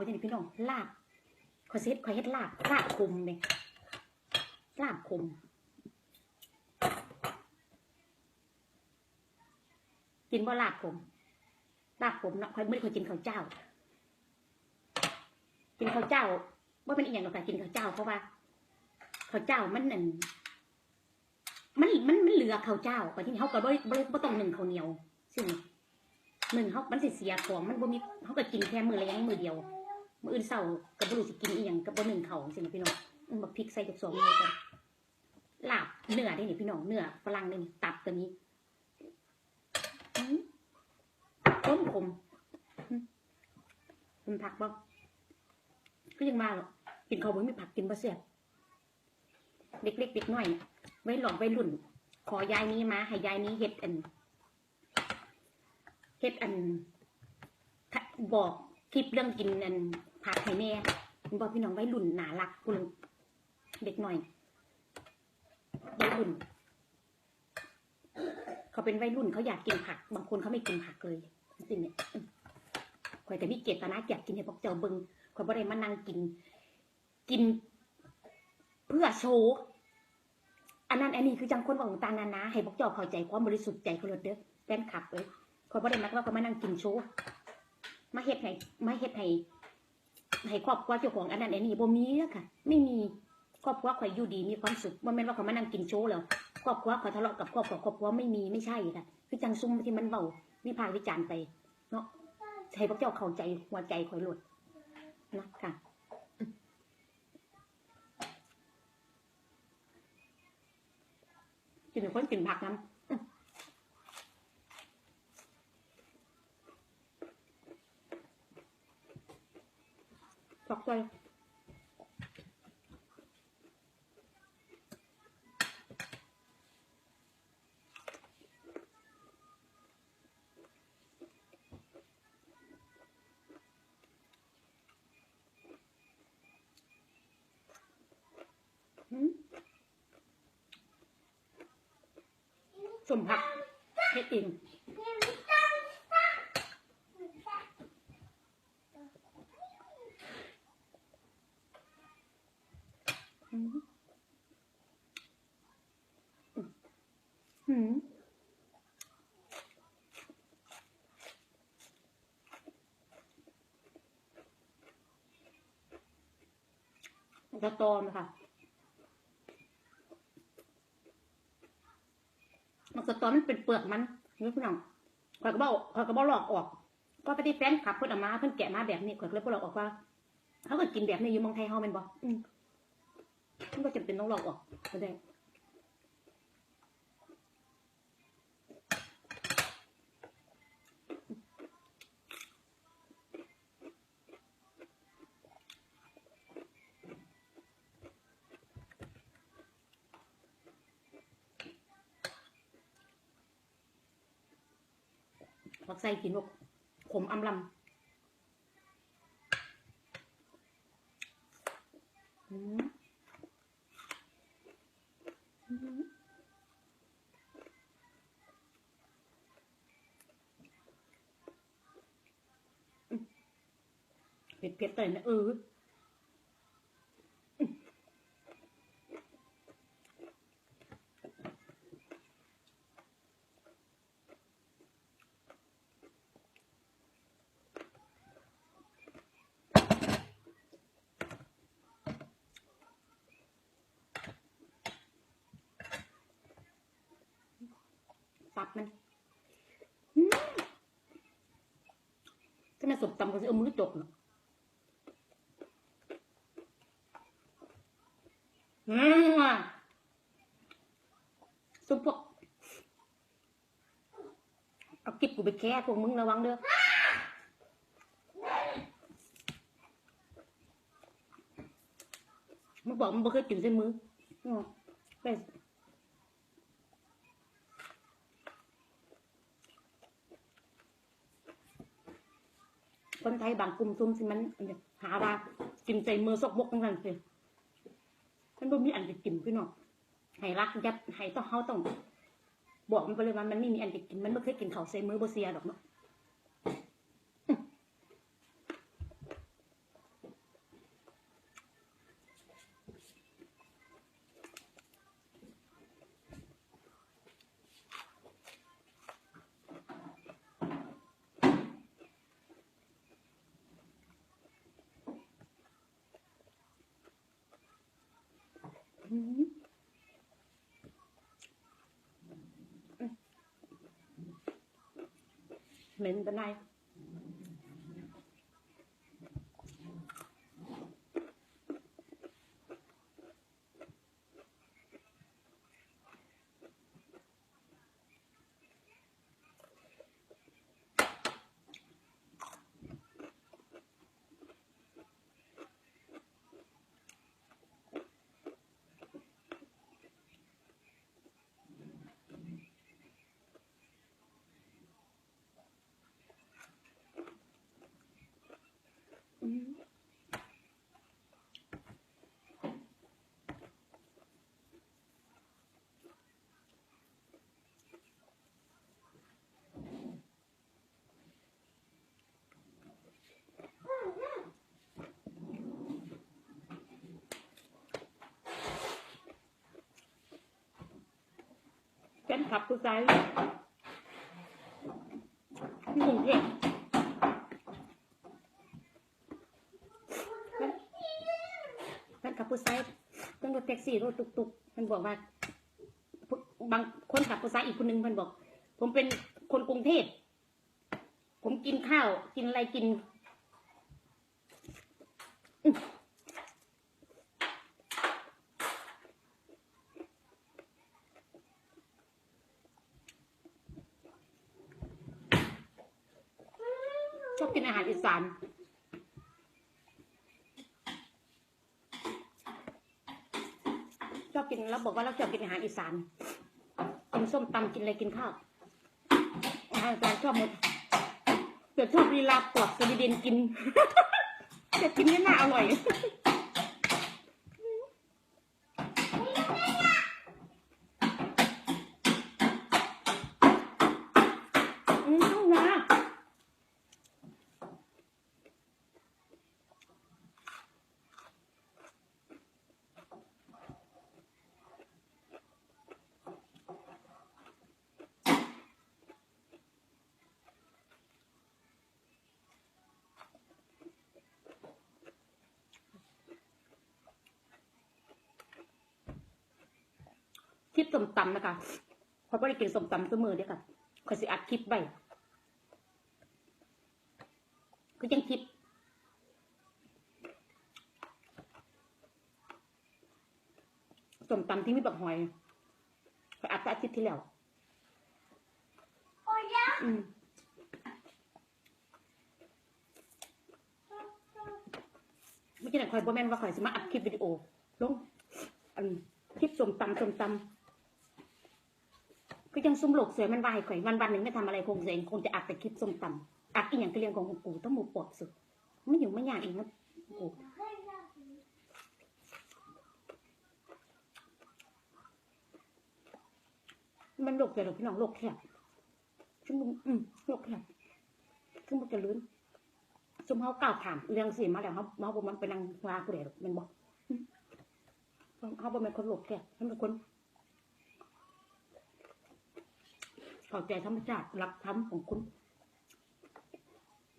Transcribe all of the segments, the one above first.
ไปที่นี่พี่น้องลาบขอเซ็ตขอเฮ็ดลาบลาบคุมเลยลาบคุมกินบ่ลาบผมลาบผมเนาะคอยไม่ได้เคยกินข้าวเจ้า กินข้าวเจ้าว่าเป็นอีกอย่างหรอกค่ะกินข้าวเจ้า เพราะว่าข้าวเจ้ามันหนั่นมันมันมันเหลือข้าวเจ้าก่นี่เขาก็บ่บ่บ่ต้องหนึ่งข้าวเหนียวซึ่งหนึ่งเขามันเสียของมันบ่มีเขาก็กินแค่มือละยังมือเดียว มืออื่นเศร้าก็บ่รู้สิกินอีหยังก็บ่หนึ่งเขาสินะพี่น้องอืมบักพริกใส่จักสองเลยกันลาบเนื้อได้นี่พี่น้องเนื้อฝรั่งนี่ตับตัวนี้ต้มขมอืมมันผักบ่ก็ยังมาหรอกกินเขาวบ่มีผักกินบ่เสียบเด็กเล็กเด็กน้อยเนี่ยไว้หลอกไว้รุ่น ขอยายนี้มาให้ยายนี้เฮ็ดอันเฮ็ดอันบอกคลิปเรื่องกินอัน ผักให้แม่บอกพี่น้องไว้รุ่นหนารักคุณเด็กหน่อยไว้รุ่น เขาเป็นวัยรุ่นเขาอยากกินผัก บางคนเขาไม่กินผักเลยจริงๆเนี่ยอืมข่อยแต่มีเจตนาอยากกินให้พวกเจ้าเบิงข่อยบ่ได้มานั่งกิน กิน เพื่อโชว์อันนั้นอันนี้คือจังคนบอกต่านานาให้พวกเจ้าเข้าใจความบริสุทธิ์ใจเขาเลยเด้อแฟนคลับเลยข่อยบ่ได้มักว่าเขามานั่งกินโชว์มาเฮ็ดให้มาเฮ็ดให้ ให้ครอบครัวเจ้าของอันนั้นอันนี้บ่มีอะค่ะ ไม่มีครอบครัวข่อยอยู่ดีมีความสุขบ่แม่นว่าเขามานั่งกินโชว์แล้วครอบครัวขอทะเลาะกับครอบครัวครอบครัวไม่มีไม่ใช่ค่ะคือจังซุ่มที่มันเบาวิพากษ์วิจารณ์ไป เนาะให้พวกเจ้าเข้าใจหัวใจคอยหลุดนะค่ะอืมกินคนกินผักน้ำ อืมตอกใจอืมสมผักเฮ็ดเองอืมอืม กระตอมค่ะมันสตอมันเป็นเปลือกมันนี่พี่น้องข่อยก็บอกข่อยก็บอกหลอกออก ก็ไปที่แฟนขับเพิ่นเออกมาเพิ่นแกะมาแบบนี้ข่อยก็เลยบอกหลอกออกว่าเขาก็กินแบบนี้อยู่เมืองไทยเฮาแม่นบ่อืมมันก็จำเป็นต้องหลอกออกก็ได้ ผักใส่กินลูกขมอำลำอืมอืมเผ็ดเผ็ดแต่นะเออ ตับมันอืมถ้ามันสบตำก็จะเอามือจกเนาะอืมว่ะซุปกเอากิบกูไปแค่พวกมึงระวังเด้อมันบอกมันบ่เคยกินใส่มืออืมไป คนไทยบางกลุ่มซุ่มสิมันหาว่ากินใจมือสกบกนั่นสิมันบ่มีอันจะกินพี่น้องให้รักยับให้ต้องเฮาต้อง บอกมันไปเลยว่ามันไม่มีอันจะกินมันไม่เคยกินเขาใส่มือบ่เสียดอกเนาะ อืมเหม็นเป็นไง อืมเป็นขับผู้ชายที่กรุงเทพ นั่นขับผู้ชายต้องรถแท็กซี่รถตุกตุกๆมันบอกว่าบางคนขับผู้ชาอีกคนนึงมันบอก ผมเป็นคนกรุงเทพผมกินข้าว กินอะไรกินชอบกินอาหารอีสาน ชอบกิ นเราบอกว่าเราชอบกินอาหารอีสานกินส้มตำกินอะไรกินข้าวอาหารอีสานชอบหมดแต่ชอบลีลาปอดสวีเดนกินแต่กินนี่น่าอร่อยอืมต้องนะ ค ลิปส้มตำนะคะเพราะไม่ได้กินส้มตำเสมอเด้อค่ะขอยสิอัดคลิปไว้ก็ยังคลิปส้มตำที่มีบักหอยไปอัดแต่อาทิตย์ที่แล้วอืมเมื่อกี้น่ะคอยบ่แม่นว่าคอยสิมาอัดคลิปวิดีโอลงอันคลิปส้มตำส้มตำ ก็ยังซุ่มโลกเสือมันวายข่อยวันวันหนึ่งไม่ทำอะไรคงเสียงคงจะอัดแต่คลิปส้มตำอัดอีกอย่างก็เรื่องของกูต้องหมูปอบสุดไม่อยู่ไม่อยากเองนะกูมันโลกแต่เราพี่น้องโลกแคบซึ่งมึงอืมโลกแคบซึ่งมันจะลื้นซุ่มเขากล่าวถามเรื่องสิมาแล้วเขาเขาบอกมันไปนั่งวากูเดี๋ยวมันบอกเขาบอกเป็นคนโลกแก่เขาเป็นคน เข้าใจธรรมชาติรักธรรมของคุณ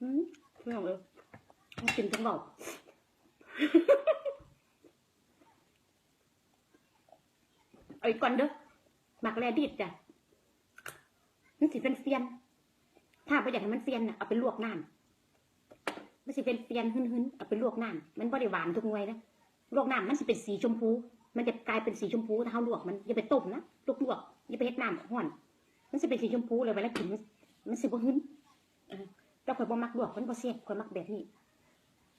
อืมเรื่องเลยต้อกินทั้งบอกเอาอีกก่อนเด้อหมักแรดิดจ้ะมันสิเป็นเฟียน ถ้าไปอยากให้มันเฟียนน่ะเอาไปลวกน้ำมันสิเป็นเฟียนหึ้นๆเอาไปลวกน้ำมันบ่ได้หวานทุกงวยนะลวกน้ำมันสิเป็นสีชมพู มันจะกลายเป็นสีชมพูถ้าเราลวกมันอย่าไปต้มนะลวกลวกๆอย่าไปเฮ็ดน้ำห้อน มันสิเป็นสีชมพูเลยเวลากินมันมันสิบ่หึ้นเออแต่ข่อยบ่มักลวกมันบ่แซ่บข่อยมักแบบนี้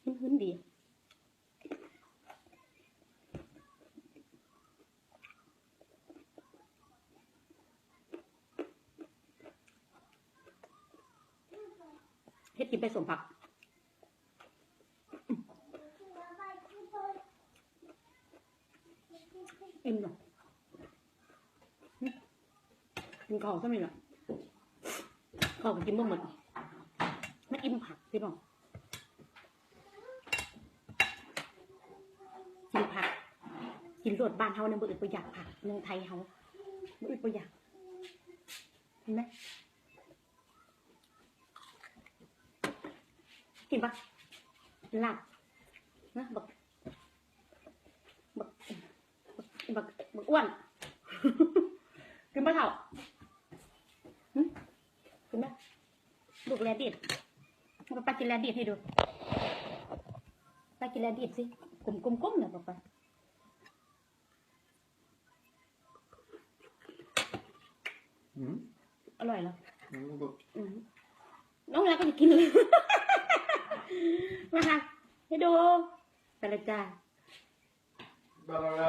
หึ้นหึ้นดีเฮ็ดกินไปสมผักอิ่มเนาะหึ กินข้าวซะมั้ยล่ะข้าวก็กินบ่หมดมันอิ่มผักพี่น้องกินผัก กินรสบ้านเฮาเนี่ยบ่อึดบ่อยากผักเมืองไทยเฮาบ่อึดบ่อยากเห็นไหมกินปะลาบนะบักบักบักบักอ้วนกินปลาเถ่าหึกินไหมลูก แลดิดมันก็ปลากินแลดิดให้ดูปลากินแลดิดสิกลมกลมกลมเนี่ยปลาปลา Mm. อร่อยเหรอ Mm, gott. อืมน้องแล้วก็จะกินเลย มาค่ะให้ดูไปเลยจ้า Bara